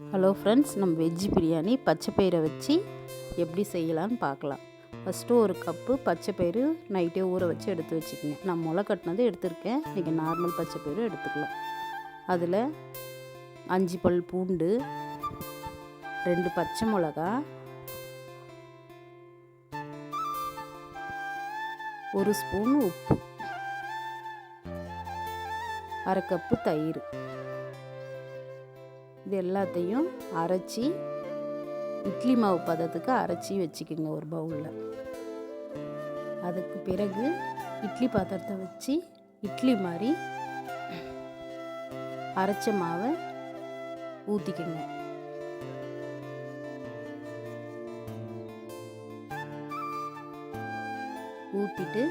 Hello friends நம்ம veg biryani பச்சை பயிரை வச்சு எப்படி செய்யலான்னு பார்க்கலாம். ஃபஸ்ட்டு ஒரு கப்பு பச்சை பயிறு நைட்டே ஊற வச்சு எடுத்து வச்சுக்கோங்க. நான் முளை கட்டினது எடுத்திருக்கேன். நீங்கள் நார்மல் பச்சை பயிறு எடுத்துக்கலாம். அதில் அஞ்சு பல் பூண்டு ரெண்டு பச்சை மிளகா ஒரு ஸ்பூன் உப்பு அரை கப்பு தயிர். இது எல்லாத்தையும் அரைச்சி இட்லி மாவு பதத்துக்கு அரைச்சி வச்சுக்கோங்க ஒரு பவுலில் அதுக்கு பிறகு இட்லி பாத்திரத்தை வச்சு இட்லி மாதிரி அரைச்ச மாவை ஊற்றிக்கோங்க ஊற்றிட்டு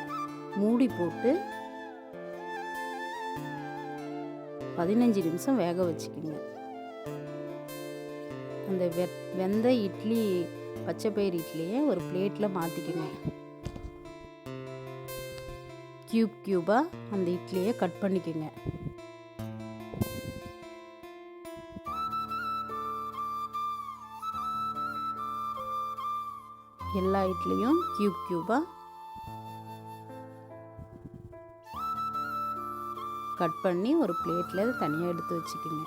மூடி போட்டு பதினஞ்சு நிமிஷம் வேக வச்சுக்கோங்க. அந்த வெ வெந்த இட்லி பச்சை பயிறு இட்லியை ஒரு பிளேட்டில் மாற்றிக்கோங்க க்யூப் க்யூபாக அந்த இட்லியை கட் பண்ணிக்கோங்க. எல்லா இட்லியும் க்யூப் க்யூபாக கட் பண்ணி ஒரு பிளேட்டில் தனியாக எடுத்து வச்சுக்கோங்க.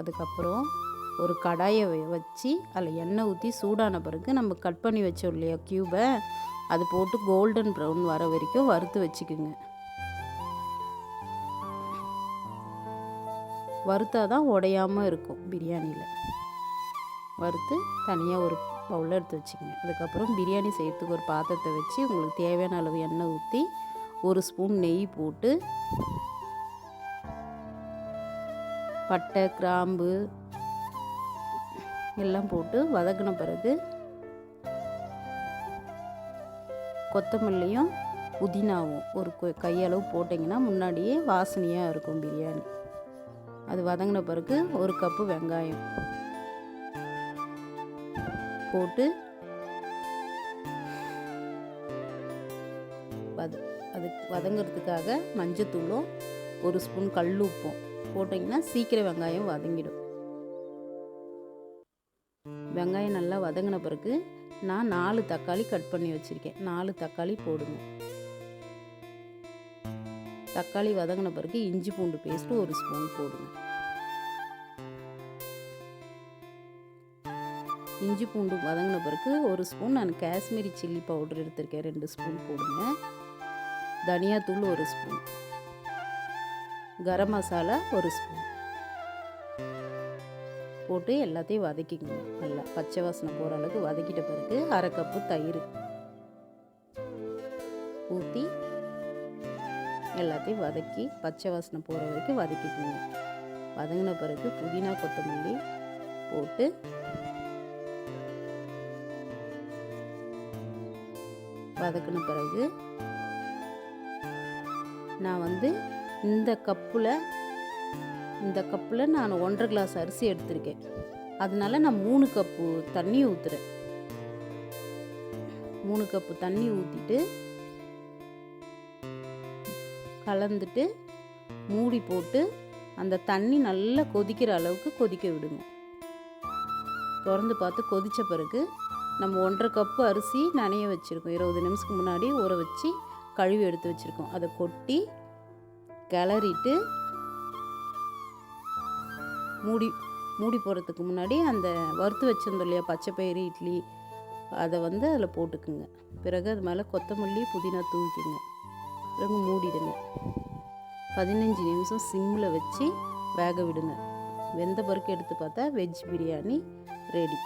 அதுக்கப்புறம் ஒரு கடாயை வச்சு அதில் எண்ணெய் ஊற்றி சூடான பிறகு நம்ம கட் பண்ணி வச்சோம் இல்லையா க்யூபை அது போட்டு கோல்டன் ப்ரௌன் வர வரைக்கும் வறுத்து வச்சுக்குங்க. வறுத்தா தான் உடையாமல் இருக்கும் பிரியாணியில். வறுத்து தனியாக ஒரு பவுலில் எடுத்து வச்சுக்கோங்க. அதுக்கப்புறம் பிரியாணி செய்கிறதுக்கு ஒரு பாத்திரத்தை வச்சு உங்களுக்கு தேவையான அளவு எண்ணெய் ஊற்றி ஒரு ஸ்பூன் நெய் போட்டு பட்டை கிராம்பு எல்லாம் போட்டு வதக்கின பிறகு கொத்தமல்லியும் புதினாவும் ஒரு கையளவு போட்டிங்கன்னா முன்னாடியே வாசனையாக இருக்கும் பிரியாணி. அது வதங்கின பிறகு ஒரு கப்பு வெங்காயம் போட்டு வத அது வதங்கிறதுக்காக மஞ்சத்தூளும் ஒரு ஸ்பூன் கல் உப்பும் போட்டிங்கன்னா சீக்கிரம் வெங்காயம் வதங்கிடும். வெங்காயம் நல்லா வதங்கின பிறகு நான் நாலு தக்காளி கட் பண்ணி வச்சுருக்கேன். நாலு தக்காளி போடுங்க. தக்காளி வதங்கின பிறகு இஞ்சி பூண்டு பேஸ்ட்டு ஒரு ஸ்பூன் போடுங்க. இஞ்சி பூண்டு வதங்கின பிறகு ஒரு ஸ்பூன் நான் காஷ்மீரி சில்லி பவுடர் எடுத்திருக்கேன். ரெண்டு ஸ்பூன் போடுங்க. தனியாத்தூள் ஒரு ஸ்பூன் கரம் மசாலா ஒரு ஸ்பூன் போட்டு எல்லாத்தையும் வதக்கிக்கணும் நல்லா பச்சை வாசனை போகிற அளவுக்கு வதக்கிட்ட பிறகு அரை கப்பு தயிர் ஊற்றி எல்லாத்தையும் வதக்கி பச்சை வாசனை போகிற வரைக்கும் வதக்கிக்கோங்க. வதங்கின பிறகு புதினா கொத்தமல்லி போட்டு வதக்கின பிறகு நான் வந்து இந்த கப்பில் இந்த கப்பில் நான் ஒன்றரை கிளாஸ் அரிசி எடுத்திருக்கேன். அதனால நான் மூணு கப்பு தண்ணி ஊற்றுறேன் மூணு கப்பு தண்ணி ஊற்றிட்டு கலந்துட்டு மூடி போட்டு அந்த தண்ணி நல்லா கொதிக்கிற அளவுக்கு கொதிக்க விடுங்க. திறந்து பார்த்து கொதித்த பிறகு நம்ம ஒன்றரை கப்பு அரிசி நனைய வச்சுருக்கோம். இருபது நிமிஷத்துக்கு முன்னாடி ஊற வச்சு கழுவி எடுத்து வச்சுருக்கோம். அதை கொட்டி கிளறிட்டு மூடி மூடி போடுறதுக்கு முன்னாடி அந்த வறுத்து வச்சிருந்தோம் இல்லையா பச்சை பயிறு இட்லி அதை வந்து அதில் போட்டுக்குங்க. பிறகு அது மேலே கொத்தமல்லி புதினா தூவிக்குங்க. பிறகு மூடிடுங்க. பதினஞ்சு நிமிஷம் சிம்மில் வச்சு வேக விடுங்க. வெந்த பருக்கு எடுத்து பார்த்தா வெஜ் பிரியாணி ரெடி.